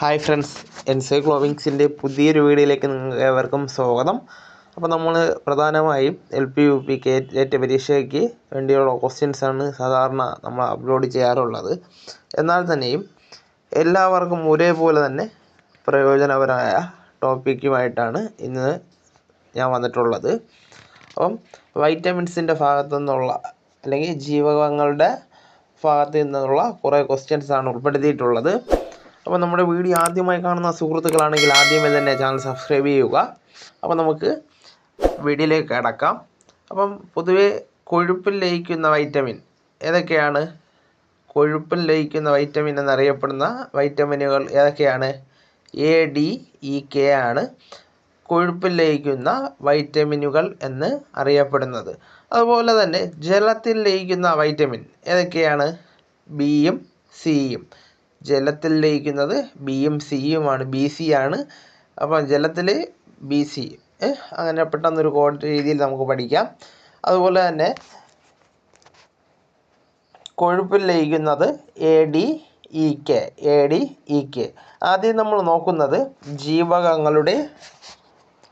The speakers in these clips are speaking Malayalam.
ഹായ് ഫ്രണ്ട്സ് എൻസൈക്ലോവിങ്സിന്റെ പുതിയൊരു വീഡിയോയിലേക്ക് നിങ്ങൾക്ക് ഏവർക്കും സ്വാഗതം. അപ്പോൾ നമ്മൾ പ്രധാനമായും എൽ പി യു പി കേറ്റ പരീക്ഷയ്ക്ക് വേണ്ടിയുള്ള ക്വസ്റ്റ്യൻസാണ് സാധാരണ നമ്മൾ അപ്ലോഡ് ചെയ്യാറുള്ളത്. എന്നാൽ തന്നെയും എല്ലാവർക്കും ഒരേപോലെ തന്നെ പ്രയോജനപരമായ ടോപ്പിക്കുമായിട്ടാണ് ഇന്ന് ഞാൻ വന്നിട്ടുള്ളത്. അപ്പം വൈറ്റമിൻസിന്റെ ഭാഗത്തു നിന്നുള്ള അല്ലെങ്കിൽ ജീവകങ്ങളുടെ ഭാഗത്ത് നിന്നുള്ള കുറേ ക്വസ്റ്റ്യൻസാണ് ഉൾപ്പെടുത്തിയിട്ടുള്ളത്. അപ്പോൾ നമ്മുടെ വീഡിയോ ആദ്യമായി കാണുന്ന സുഹൃത്തുക്കളാണെങ്കിൽ ആദ്യമേ തന്നെ ചാനൽ സബ്സ്ക്രൈബ് ചെയ്യുക. അപ്പോൾ നമുക്ക് വീഡിയോയിലേക്ക് കിടക്കാം. അപ്പം പൊതുവെ കൊഴുപ്പിൽ ലയിക്കുന്ന വൈറ്റമിൻ ഏതൊക്കെയാണ്? കൊഴുപ്പിൽ ലയിക്കുന്ന വൈറ്റമിൻ എന്നറിയപ്പെടുന്ന വൈറ്റമിനുകൾ ഏതൊക്കെയാണ്? എ ഡി ഇ കെ ആണ് കൊഴുപ്പിൽ ലയിക്കുന്ന വൈറ്റമിനുകൾ എന്ന് അറിയപ്പെടുന്നത്. അതുപോലെ തന്നെ ജലത്തിൽ ലയിക്കുന്ന വൈറ്റമിൻ ഏതൊക്കെയാണ്? ബിയും സിയും ജലത്തിൽ ലയിക്കുന്നത് ബിയും സിയുമാണ് ബി സി ആണ്. അപ്പം ജലത്തിൽ ബി സി അങ്ങനെ പെട്ടെന്നൊരു കോഡ് രീതിയിൽ നമുക്ക് പഠിക്കാം. അതുപോലെ തന്നെ കൊഴുപ്പിൽ ലയിക്കുന്നത് A D E K A D E K ആദ്യം നമ്മൾ നോക്കുന്നത് ജീവകങ്ങളുടെ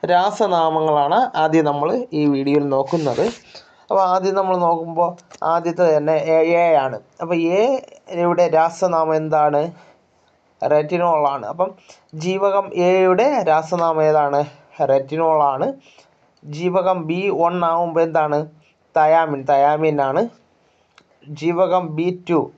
രാസനാമങ്ങളാണ് ആദ്യം നമ്മൾ ഈ വീഡിയോയിൽ നോക്കുന്നത്. അപ്പോൾ ആദ്യം നമ്മൾ നോക്കുമ്പോൾ ആദ്യത്തെ തന്നെ എ എ ആണ്. അപ്പോൾ എ യുടെ രാസനാമം എന്താണ്? റെറ്റിനോളാണ് അപ്പം ജീവകം എയുടെ രാസനാമം ഏതാണ്? റെറ്റിനോളാണ് ജീവകം ബി വൺ ആകുമ്പോൾ എന്താണ്? തയാമിൻ തയാമിൻ ആണ്. ജീവകം ബി ടു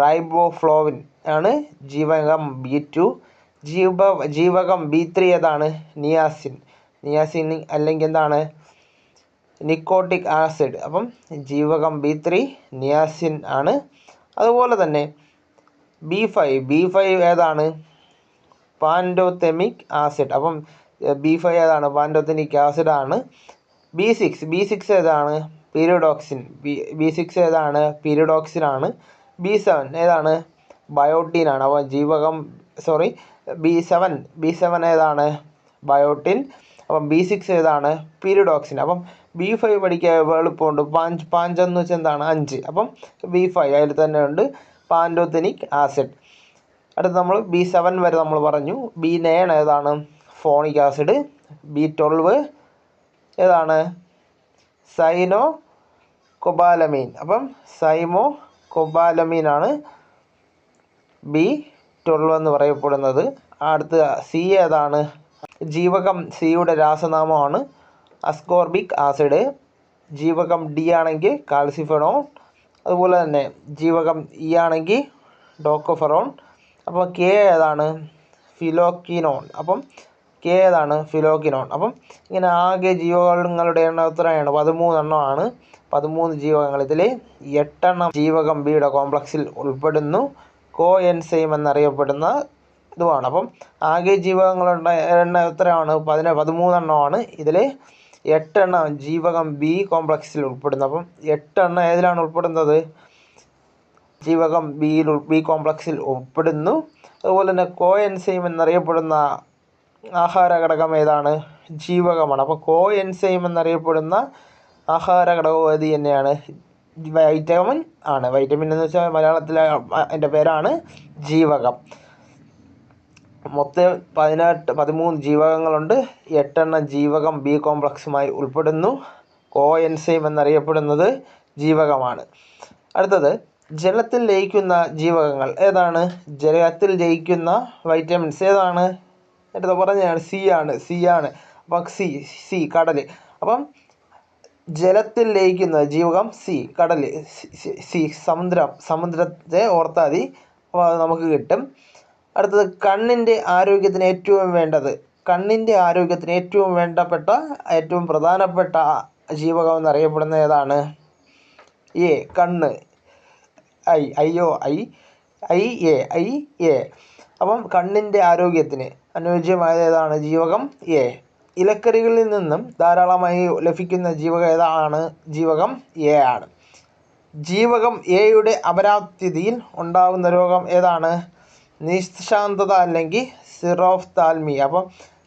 റൈബോഫ്ലോവിൻ ആണ്. ജീവകം ബി ടു ജീവ ജീവകം ബി ത്രീ ഏതാണ്? നിയാസിൻ നിയാസിൻ അല്ലെങ്കിൽ എന്താണ്? Nicotinic acid. അപ്പം ജീവകം ബി ത്രീ നിയാസിൻ ആണ്. അതുപോലെ തന്നെ ബി ഫൈവ് ബി ഫൈവ് ഏതാണ്? Pantothenic acid. അപ്പം ബി ഫൈവ് ഏതാണ്? പാൻഡോതെമിക് ആസിഡ് ആണ്. ബി സിക്സ് ബി സിക്സ് ഏതാണ്? പീരിയോഡോക്സിൻ ബി ബി സിക്സ് ഏതാണ്? പീരിയോഡോക്സിൻ ആണ്. ബി സെവൻ ഏതാണ്? ബയോട്ടീൻ ആണ്. അപ്പോൾ ജീവകം sorry B seven B seven ഏതാണ്? ബയോട്ടിൻ. അപ്പം ബി സിക്സ് ഏതാണ്? പീരിയോഡോക്സിൻ അപ്പം ബി ഫൈവ് പഠിക്കാൻ എളുപ്പമുണ്ട്. പാഞ്ച് പാഞ്ച് എന്ന് വെച്ചാൽ എന്താണ്? അഞ്ച്. അപ്പം ബി ഫൈവ് അതിൽ തന്നെ ഉണ്ട് പാൻഡോതെനിക് ആസിഡ്. അടുത്ത് നമ്മൾ ബി സെവൻ വരെ നമ്മൾ പറഞ്ഞു. ബി നയൻ ഏതാണ്? Folic acid. ബി ട്വൽവ് ഏതാണ്? സൈനോ കൊബാലമീൻ അപ്പം സൈമോ കൊബാലമീൻ ആണ് ബി ട്വൽവ് എന്ന് പറയപ്പെടുന്നത്. അടുത്ത സി ഏതാണ്? ജീവകം സിയുടെ രാസനാമമാണ് അസ്കോർബിക് ആസിഡ് ജീവകം ഡി ആണെങ്കിൽ കാൽസിഫെറോൺ അതുപോലെ തന്നെ ജീവകം ഇ ആണെങ്കിൽ ഡോക്കോഫെറോൺ. അപ്പോൾ കെ ഏതാണ്? ഫിലോക്കിനോൺ. അപ്പം കെ ഏതാണ്? ഫിലോക്കിനോൺ. അപ്പം ഇങ്ങനെ ആകെ ജീവകങ്ങളുടെ എണ്ണം എത്രയാണ്? പതിമൂന്നെണ്ണമാണ്. പതിമൂന്ന് ജീവകങ്ങൾ. ഇതിൽ എട്ടെണ്ണം ജീവകം ബിയുടെ കോംപ്ലക്സിൽ ഉൾപ്പെടുന്നു. കോ എൻസൈം എന്നറിയപ്പെടുന്ന ഇതുമാണ്. അപ്പം ആകെ ജീവകങ്ങളുടെ എണ്ണം എത്രയാണ്? പതിന പതിമൂന്നെണ്ണമാണ്. ഇതിൽ എട്ടെണ്ണം ജീവകം ബി കോംപ്ലക്സിൽ ഉൾപ്പെടുന്നു. അപ്പം എട്ടെണ്ണം ഏതിലാണ് ഉൾപ്പെടുന്നത്? ജീവകം ബിയിൽ ബി കോംപ്ലക്സിൽ ഉൾപ്പെടുന്നു. അതുപോലെ തന്നെ കോ എൻസൈം എന്നറിയപ്പെടുന്ന ആഹാര ഘടകം ഏതാണ്? ജീവകമാണ്. അപ്പോൾ കോ എൻസൈം എന്നറിയപ്പെടുന്ന ആഹാര ഘടകം ഏത് തന്നെയാണ്. വൈറ്റമിൻ ആണ്. വൈറ്റമിൻ എന്ന് വെച്ചാൽ മലയാളത്തിലെ അതിന്റെ പേരാണ് ജീവകം. മൊത്തം പതിനെട്ട് പതിമൂന്ന് ജീവകങ്ങളുണ്ട് എട്ടെണ്ണം ജീവകം ബി കോംപ്ലക്സുമായി ഉൾപ്പെടുന്നു കോ എൻസൈം എന്നറിയപ്പെടുന്നത് ജീവകമാണ് അടുത്തത് ജലത്തിൽ ലയിക്കുന്ന ജീവകങ്ങൾ ഏതാണ് ജലത്തിൽ ലയിക്കുന്ന വൈറ്റമിൻസ് ഏതാണ് എടുത്ത് പറഞ്ഞതാണ് സി ആണ് സി ആണ് അപ്പം സി സി കടൽ അപ്പം ജലത്തിൽ ലയിക്കുന്ന ജീവകം സി കടൽ സി സമുദ്രം സമുദ്രത്തെ ഓർത്താൽ മതി അപ്പോൾ അത് നമുക്ക് കിട്ടും അടുത്തത് കണ്ണിന്റെ ആരോഗ്യത്തിന് ഏറ്റവും വേണ്ടത്. കണ്ണിന്റെ ആരോഗ്യത്തിന് ഏറ്റവും വേണ്ടപ്പെട്ട ഏറ്റവും പ്രധാനപ്പെട്ട ജീവകം എന്നറിയപ്പെടുന്ന ഏതാണ്? എ കണ്ണ്. ഐ അയ്യോ eye eye A eye A. അപ്പം കണ്ണിന്റെ ആരോഗ്യത്തിന് അനുയോജ്യമായത് ഏതാണ്? ജീവകം എ. ഇലക്കറികളിൽ നിന്നും ധാരാളമായി ലഭിക്കുന്ന ജീവകം ഏതാണ്? ജീവകം എ ആണ്. ജീവകം എയുടെ അപരാപ്തിയിൽ ഉണ്ടാകുന്ന രോഗം ഏതാണ്? നിശാന്തത അല്ലെങ്കിൽ സിറോഫ്താൽമിയ അപ്പം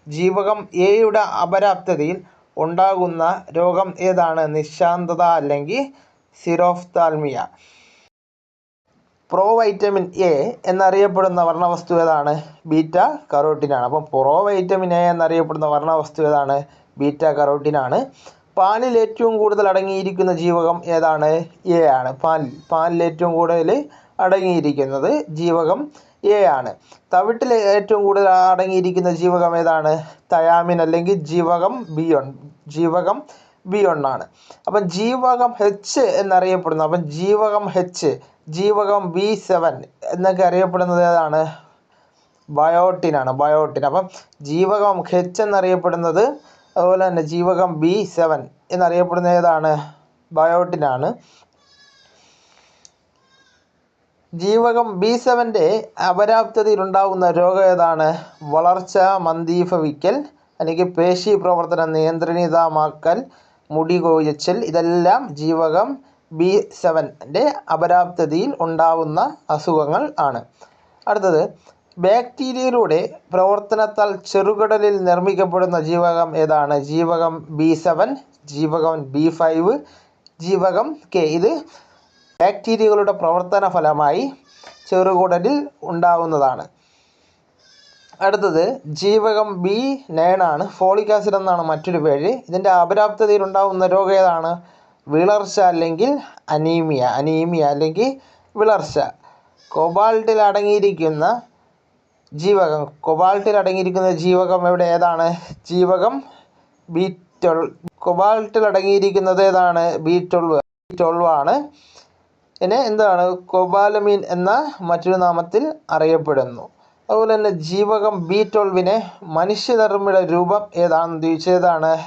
ജീവകം എയുടെ അപരാപ്തതയിൽ ഉണ്ടാകുന്ന രോഗം ഏതാണ്? നിശാന്തത അല്ലെങ്കിൽ സിറോഫ്താൽമിയ പ്രോ വൈറ്റമിൻ എ എന്നറിയപ്പെടുന്ന വർണവസ്തു ഏതാണ്? ബീറ്റ കറോട്ടിനാണ് അപ്പം പ്രോ വൈറ്റമിൻ എ എന്നറിയപ്പെടുന്ന വർണവസ്തു ഏതാണ്? ബീറ്റ കറോട്ടിനാണ് പാലിൽ ഏറ്റവും കൂടുതൽ അടങ്ങിയിരിക്കുന്ന ജീവകം ഏതാണ്? എ ആണ്. പാലിൽ പാലിൽ ഏറ്റവും കൂടുതൽ അടങ്ങിയിരിക്കുന്നത് ജീവകം എ ആണ്. തവിട്ടിൽ ഏറ്റവും കൂടുതൽ അടങ്ങിയിരിക്കുന്ന ജീവകം ഏതാണ്? തയാമിൻ അല്ലെങ്കിൽ ജീവകം ബി ഒൺ ജീവകം ബി ഒണ്ണാണ് അപ്പം ജീവകം എച്ച് എന്നറിയപ്പെടുന്നു. അപ്പം ജീവകം എച്ച് ജീവകം ബി സെവൻ എന്നൊക്കെ അറിയപ്പെടുന്നത് ഏതാണ്? ബയോട്ടിനാണ് ബയോട്ടിൻ. അപ്പം ജീവകം എച്ച് എന്നറിയപ്പെടുന്നത് അതുപോലെ തന്നെ ജീവകം ബി സെവൻ എന്നറിയപ്പെടുന്ന ഏതാണ്? ബയോട്ടിനാണ് ജീവകം ബി സെവന്റെ അപര്യാപ്തതയിലുണ്ടാകുന്ന രോഗം ഏതാണ്? വളർച്ച മന്ദീഭവിക്കൽ അല്ലെങ്കിൽ പേശി പ്രവർത്തനം നിയന്ത്രണിതമാക്കൽ മുടി കൊഴിച്ചൽ ഇതെല്ലാം ജീവകം ബി സെവന്റെ അപരാപ്തതയിൽ ഉണ്ടാവുന്ന അസുഖങ്ങൾ ആണ്. അടുത്തത് ബാക്ടീരിയയുടെ പ്രവർത്തനത്താൽ ചെറുകടലിൽ നിർമ്മിക്കപ്പെടുന്ന ജീവകം ഏതാണ്? ജീവകം ബി സെവൻ ജീവകം ബി ഫൈവ് ജീവകം കെ. ഇത് ബാക്ടീരിയകളുടെ പ്രവർത്തന ഫലമായി ചെറുകുടലിൽ ഉണ്ടാവുന്നതാണ്. അടുത്തത് ജീവകം ബി നയനാണ് ഫോളിക് ആസിഡ് എന്നാണ് മറ്റൊരു പേര്. ഇതിന്റെ അപര്യാപ്തതയിൽ ഉണ്ടാകുന്ന രോഗം ഏതാണ്? വിളർച്ച അല്ലെങ്കിൽ അനീമിയ. അനീമിയ അല്ലെങ്കിൽ വിളർച്ച. കൊബാൾട്ടിൽ അടങ്ങിയിരിക്കുന്ന ജീവകം. കൊബാൾട്ടിൽ അടങ്ങിയിരിക്കുന്ന ജീവകം എവിടെ? ഏതാണ്? ജീവകം ബി ട്വൽവ് കൊബാൾട്ടിൽ അടങ്ങിയിരിക്കുന്നത് ഏതാണ്? ബി ട്വൽവ് ബി ട്വൽവ് ആണ്. ഇതിനെ എന്താണ്? കൊബാലമീൻ എന്ന മറ്റൊരു നാമത്തിൽ അറിയപ്പെടുന്നു. അതുപോലെ തന്നെ ജീവകം ബി ട്വൽവിനെ മനുഷ്യധർമ്മിയുടെ രൂപം ഏതാണെന്ന് ചോദിച്ചതാണ്.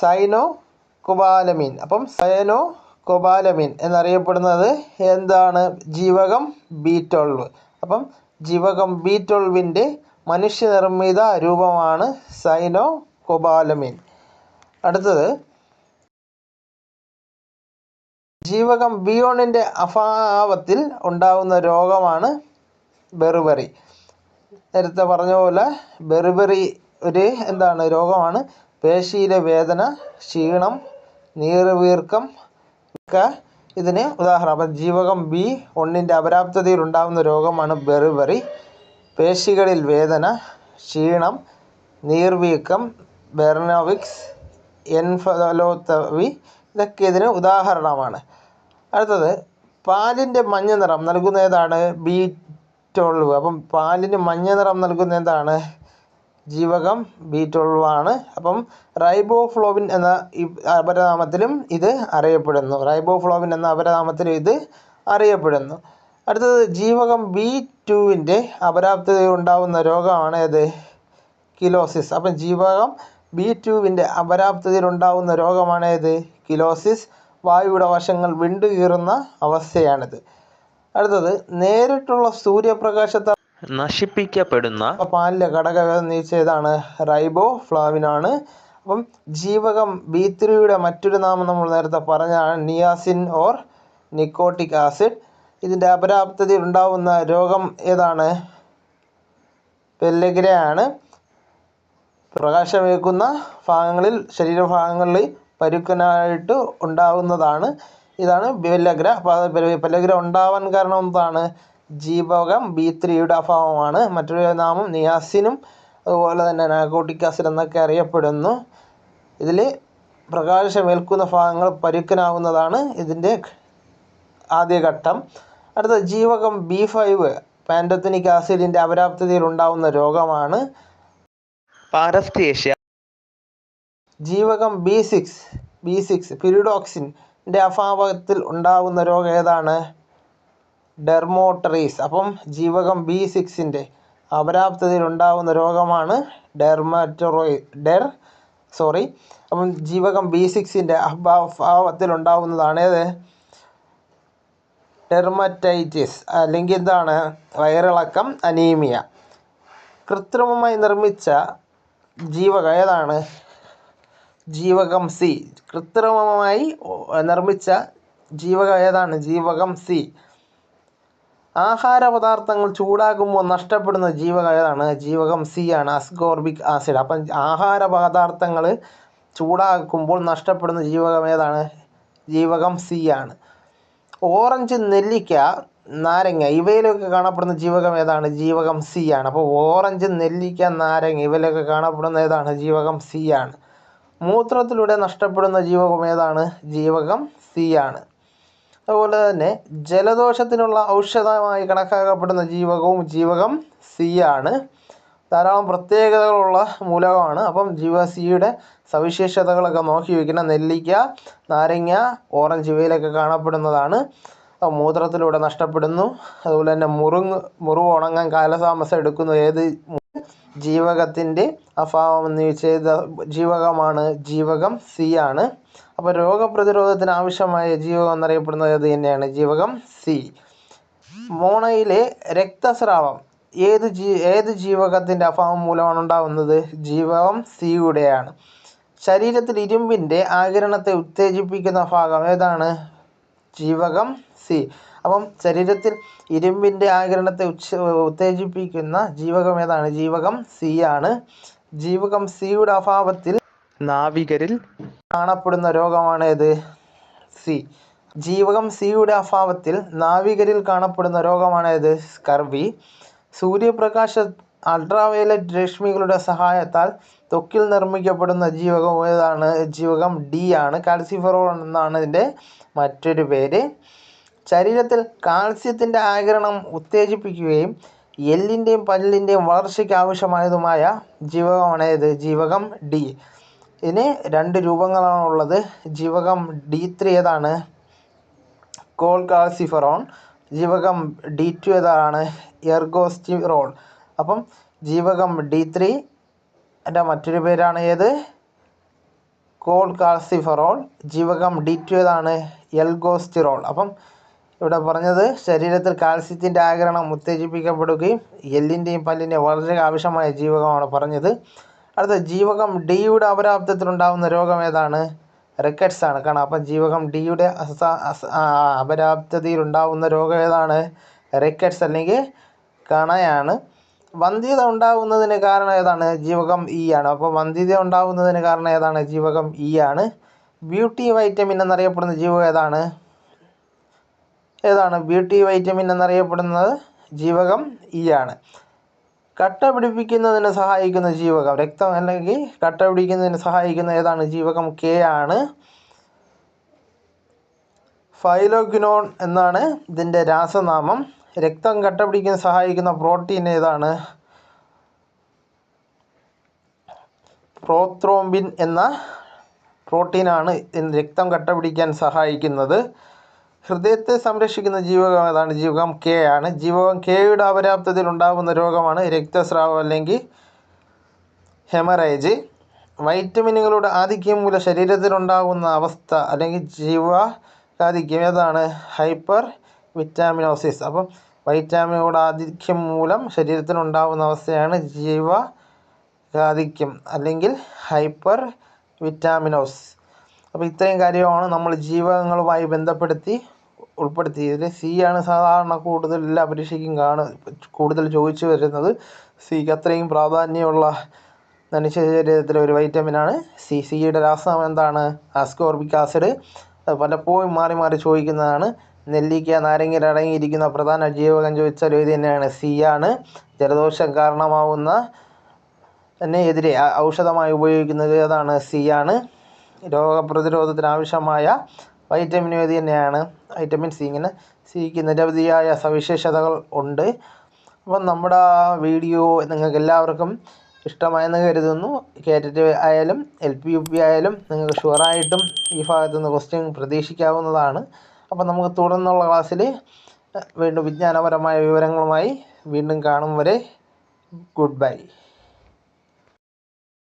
സൈനോ കൊബാലമീൻ. അപ്പം സൈനോ കൊബാലമീൻ എന്നറിയപ്പെടുന്നത് എന്താണ്? ജീവകം ബി ട്വൽവ് അപ്പം ജീവകം ബി ട്വൽവിന്റെ മനുഷ്യനിർമ്മിത രൂപമാണ് സൈനോ കൊബാലമീൻ. അടുത്തത് ജീവകം ബിയോണിന്റെ അഭാവത്തിൽ ഉണ്ടാകുന്ന രോഗമാണ് ബെറുബെറി. നേരത്തെ പറഞ്ഞ പോലെ ബെറുബെറി ഒരു എന്താണ് രോഗമാണ്. പേശിയിലെ വേദന ക്ഷീണം നീറുവീർക്കം ഒക്കെ ഇതിന് ഉദാഹരണം. അപ്പം ജീവകം ബി ഒന്നിന്റെ അപര്യാപ്തതയിൽ ഉണ്ടാകുന്ന രോഗമാണ് ബെറുബെറി. പേശികളിൽ വേദന ക്ഷീണം നീർവീക്കം ബെർണോവിക്സ് എൻഫലോത്തവി ഇതൊക്കെ ഇതിന് ഉദാഹരണമാണ്. അടുത്തത് പാലിന്റെ മഞ്ഞ നിറം നൽകുന്ന ഏതാണ് ബി ട്വൽവ് അപ്പം പാലിന് മഞ്ഞ നിറം നൽകുന്ന എന്താണ് ജീവകം ബി ട്വൽവ് ആണ്. അപ്പം റൈബോഫ്ലോവിൻ എന്ന അപരനാമത്തിലും ഇത് അറിയപ്പെടുന്നു. റൈബോഫ്ലോവിൻ എന്ന അപരനാമത്തിലും ഇത് അറിയപ്പെടുന്നു. അടുത്തത് ജീവകം ബി ടുവിന്റെ അപരാപ്തി ഉണ്ടാവുന്ന രോഗമാണ് ഏത്? കിലോസിസ്. അപ്പം ജീവകം ബി ടുവിന്റെ അപരാപ്തിയിൽ ഉണ്ടാവുന്ന രോഗമാണ് ഏത്? കിലോസിസ്. വായുവിടെ വശങ്ങൾ വിണ്ടുകീറുന്ന അവസ്ഥയാണിത്. അടുത്തത് നേരിട്ടുള്ള സൂര്യപ്രകാശത്താൽ നശിപ്പിക്കപ്പെടുന്ന പാലിലെ ഘടകം ഏതാണ് റൈബോ ഫ്ലാവിനാണ് അപ്പം ജീവകം ബി ത്രീയുടെ മറ്റൊരു നാമം നമ്മൾ നേരത്തെ പറഞ്ഞതാണ് നിയാസിൻ ഓർ നിക്കോട്ടിക് ആസിഡ്. ഇതിന്റെ അപര്യാപ്തതയിൽ ഉണ്ടാവുന്ന രോഗം ഏതാണ്? പെല്ലഗ്രയാണ്. പ്രകാശമേക്കുന്ന ഭാഗങ്ങളിൽ ശരീരഭാഗങ്ങളിൽ പരുക്കനായിട്ട് ഉണ്ടാകുന്നതാണ് ഇതാണ് പെല്ലഗ്ര പെല്ലഗ്ര ഉണ്ടാവാൻ കാരണം എന്താണ്? ജീവകം ബി ത്രീയുടെ അഭാവമാണ്. മറ്റൊരു നാമം നിയാസിനും അതുപോലെ തന്നെ നാഗോട്ടിക് ആസിഡ് എന്നൊക്കെ അറിയപ്പെടുന്നു. ഇതിൽ പ്രകാശമേൽക്കുന്ന ഭാഗങ്ങൾ പരുക്കനാവുന്നതാണ് ഇതിന്റെ ആദ്യഘട്ടം. അടുത്ത ജീവകം ബി ഫൈവ് പാൻഡത്തിനിക് ആസിഡിന്റെ അപര്യാപ്തതയിൽ ഉണ്ടാകുന്ന രോഗമാണ്. പാരസ്തേഷ്യ ജീവകം ബി സിക്സ് ബി സിക്സ് പിരിഡോക്സിന്റെ അഭാവത്തിൽ ഉണ്ടാവുന്ന രോഗം ഏതാണ്? ഡെർമോട്ടറീസ് അപ്പം ജീവകം ബി സിക്സിന്റെ അപര്യാപ്തതയിൽ ഉണ്ടാവുന്ന രോഗമാണ് ഡെർമാറ്റോറോയി ഡെർ സോറി അപ്പം ജീവകം ബി സിക്സിന്റെ അഭാവത്തിൽ ഉണ്ടാവുന്നതാണ് ഏത്? ഡെർമറ്റൈറ്റിസ് അല്ലെങ്കിൽ എന്താണ്? വയറിളക്കം അനീമിയ കൃത്രിമമായി നിർമ്മിച്ച ജീവകം ഏതാണ്? ജീവകം സി. കൃത്രിമമായി നിർമ്മിച്ച ജീവകം ഏതാണ്? ജീവകം സി. ആഹാര പദാർത്ഥങ്ങൾ ചൂടാകുമ്പോൾ നഷ്ടപ്പെടുന്ന ജീവകം ഏതാണ്? ജീവകം സി ആണ് അസ്കോർബിക് ആസിഡ്. അപ്പം ആഹാര പദാർത്ഥങ്ങൾ ചൂടാക്കുമ്പോൾ നഷ്ടപ്പെടുന്ന ജീവകം ഏതാണ്? ജീവകം സി ആണ്. ഓറഞ്ച് നെല്ലിക്ക നാരങ്ങ ഇവയിലൊക്കെ കാണപ്പെടുന്ന ജീവകം ഏതാണ്? ജീവകം സി ആണ്. അപ്പോൾ ഓറഞ്ച് നെല്ലിക്ക നാരങ്ങ ഇവയിലൊക്കെ കാണപ്പെടുന്ന ഏതാണ്? ജീവകം സി ആണ്. മൂത്രത്തിലൂടെ നഷ്ടപ്പെടുന്ന ജീവകം ഏതാണ്? ജീവകം സി ആണ്. അതുപോലെ തന്നെ ജലദോഷത്തിനുള്ള ഔഷധമായി കണക്കാക്കപ്പെടുന്ന ജീവകവും ജീവകം സി ആണ്. ധാരാളം പ്രത്യേകതകളുള്ള മൂലകമാണ്. അപ്പം ജീവ സിയുടെ സവിശേഷതകളൊക്കെ നോക്കി വയ്ക്കണം നെല്ലിക്ക നാരങ്ങ ഓറഞ്ച് ഇവയിലൊക്കെ കാണപ്പെടുന്നതാണ്. മൂത്രത്തിലൂടെ നഷ്ടപ്പെടുന്നു. അതുപോലെ തന്നെ മുറുങ്ങ് മുറിവ് ഉണങ്ങാൻ കാലതാമസം എടുക്കുന്നു. ഏത് ജീവകത്തിന്റെ അഭാവം എന്ന് ചോദിച്ചാൽ ജീവകമാണ് ജീവകം സി ആണ്. അപ്പോൾ രോഗപ്രതിരോധത്തിന് ആവശ്യമായ ജീവകം എന്നറിയപ്പെടുന്നത് അത് തന്നെയാണ്. ജീവകം സി. മോണയിലെ രക്തസ്രാവം ഏത് ജീ ഏത് ജീവകത്തിന്റെ അഭാവം മൂലമാണ് ഉണ്ടാകുന്നത് ജീവകം സിയുടെയാണ് ശരീരത്തിൽ ഇരുമ്പിന്റെ ആകിരണത്തെ ഉത്തേജിപ്പിക്കുന്ന ഭാഗം ഏതാണ്? ജീവകം സി. അപ്പം ശരീരത്തിൽ ഇരുമ്പിന്റെ ആകിരണത്തെ ഉച്ച ഉത്തേജിപ്പിക്കുന്ന ജീവകം ഏതാണ്? ജീവകം സി ആണ്. ജീവകം സിയുടെ അഭാവത്തിൽ നാവികരിൽ കാണപ്പെടുന്ന രോഗമാണ് ഏത്? സി. ജീവകം സിയുടെ അഭാവത്തിൽ നാവികരിൽ കാണപ്പെടുന്ന രോഗമാണ് ഏത്? സ്കർവി സൂര്യപ്രകാശ അൾട്രാവയലറ്റ് രശ്മികളുടെ സഹായത്താൽ ത്വക്കിൽ നിർമ്മിക്കപ്പെടുന്ന ജീവകം ഏതാണ്? ജീവകം ഡി ആണ്. കാൽസിഫെറോൾ എന്നാണ് ഇതിന്റെ മറ്റൊരു പേര്. ശരീരത്തിൽ കാൽസ്യത്തിന്റെ ആഗിരണം ഉത്തേജിപ്പിക്കുകയും എല്ലിന്റെയും പല്ലിന്റെയും വളർച്ചയ്ക്ക് ആവശ്യമായതുമായ ജീവകമാണ് ഏത്? ജീവകം ഡി. ഇതിന് രണ്ട് രൂപങ്ങളാണുള്ളത് ജീവകം ഡി ത്രീ ഏതാണ്? കോൾ കാൽസിഫറോൺ ജീവകം ഡി ടു ഏതാണ്? എർഗോസ്റ്റിറോൾ അപ്പം ജീവകം ഡി ത്രീ എന്റെ മറ്റൊരു പേരാണ് ഏത്? കോൾ കാൽസിഫറോൾ ജീവകം ഡി ടു ഏതാണ്? എൽഗോസ്റ്റിറോൾ അപ്പം ഇവിടെ പറഞ്ഞത് ശരീരത്തിൽ കാൽസ്യത്തിന്റെ ആകിരണം ഉത്തേജിപ്പിക്കപ്പെടുകയും എല്ലിന്റെയും പല്ലിന്റെയും വളർച്ചയ്ക്ക് ആവശ്യമായ ജീവകമാണ് പറഞ്ഞത്. അടുത്ത ജീവകം ഡിയുടെ അപരാപ്തത്തിലുണ്ടാകുന്ന രോഗം ഏതാണ്? റിക്കറ്റ്സ് ആണ്. കാരണം അപ്പം ജീവകം ഡിയുടെ അപരാപ്തതയിലുണ്ടാകുന്ന രോഗം ഏതാണ്? റിക്കറ്റ്സ് അല്ലെങ്കിൽ കണയാണ്. വന്ധ്യത ഉണ്ടാകുന്നതിന് കാരണം ഏതാണ്? ജീവകം ഇ ആണ്. അപ്പോൾ വന്ധ്യത ഉണ്ടാകുന്നതിന് കാരണം ഏതാണ്? ജീവകം ഇ ആണ്. ബ്യൂട്ടി വൈറ്റമിൻ എന്നറിയപ്പെടുന്ന ജീവകം ഏതാണ്? ഏതാണ്? ബ്യൂട്ടി വൈറ്റമിൻ എന്നറിയപ്പെടുന്നത് ജീവകം ഇ ആണ്. കട്ട പിടിപ്പിക്കുന്നതിന് സഹായിക്കുന്ന ജീവകം. രക്തം അല്ലെങ്കിൽ കട്ട പിടിക്കുന്നതിന് സഹായിക്കുന്ന ഏതാണ്? ജീവകം കെ ആണ്. ഫൈലോഗ്നോൺ എന്നാണ് ഇതിന്റെ രാസനാമം. രക്തം കട്ട പിടിക്കാൻ സഹായിക്കുന്ന പ്രോട്ടീൻ ഏതാണ്? പ്രോത്രോംബിൻ എന്ന പ്രോട്ടീനാണ് രക്തം കട്ട പിടിക്കാൻ സഹായിക്കുന്നത്. ഹൃദയത്തെ സംരക്ഷിക്കുന്ന ജീവകം ഏതാണ്? ജീവകം കെ ആണ്. ജീവകം കെയുടെ അപര്യാപ്തതയിൽ ഉണ്ടാകുന്ന രോഗമാണ് രക്തസ്രാവം അല്ലെങ്കിൽ ഹെമറേജ്. വൈറ്റമിനുകളുടെ ആധിക്യം മൂലം ശരീരത്തിലുണ്ടാകുന്ന അവസ്ഥ അല്ലെങ്കിൽ ജീവാധിക്യം ഏതാണ്? Hypervitaminosis. അപ്പം വൈറ്റാമിനുകളുടെ ആധിക്യം മൂലം ശരീരത്തിനുണ്ടാകുന്ന അവസ്ഥയാണ് ജീവാധിക്യം അല്ലെങ്കിൽ ഹൈപ്പർ വിറ്റാമിനോസ്. അപ്പോൾ ഇത്രയും കാര്യമാണ് നമ്മൾ ജീവകങ്ങളുമായി ബന്ധപ്പെടുത്തി ഉൾപ്പെടുത്തിയതിൽ സി ആണ് സാധാരണ കൂടുതൽ എല്ലാ പരീക്ഷയ്ക്കും കാണു കൂടുതൽ ചോദിച്ചു വരുന്നത്. സിക്ക് അത്രയും പ്രാധാന്യമുള്ള മനുഷ്യ ശരീരത്തിലെ ഒരു വൈറ്റമിനാണ് സി. സിയുടെ രാസനാമം എന്താണ്? ആസ്കോർബിക് ആസിഡ് അത് പലപ്പോഴും മാറി മാറി ചോദിക്കുന്നതാണ്. നെല്ലിക്ക നാരങ്ങയിൽ അടങ്ങിയിരിക്കുന്ന പ്രധാന ജീവകം ചോദിച്ചാൽ ഇത് തന്നെയാണ്. സി ആണ് ജലദോഷം കാരണമാവുന്ന തന്നെ എതിരെ ഔഷധമായി ഉപയോഗിക്കുന്നത്. ഏതാണ് സി ആണ്. രോഗപ്രതിരോധത്തിന് ആവശ്യമായ വൈറ്റമിൻ ഇത് തന്നെയാണ്. വൈറ്റമിൻ സി ഇങ്ങനെ സിക്ക് നിരവധിയായ സവിശേഷതകൾ ഉണ്ട്. അപ്പം നമ്മുടെ ആ വീഡിയോ നിങ്ങൾക്ക് എല്ലാവർക്കും ഇഷ്ടമായെന്ന് കരുതുന്നു. കേറ്റിട്ട് ആയാലും എൽ പി യു പി ആയാലും നിങ്ങൾക്ക് ഷുവറായിട്ടും ഈ ഭാഗത്തു നിന്ന് ക്വസ്റ്റ്യൻ പ്രതീക്ഷിക്കാവുന്നതാണ്. അപ്പം നമുക്ക് തുടർന്നുള്ള ക്ലാസ്സിൽ വീണ്ടും വിജ്ഞാനപരമായ വിവരങ്ങളുമായി വീണ്ടും കാണും വരെ. Good bye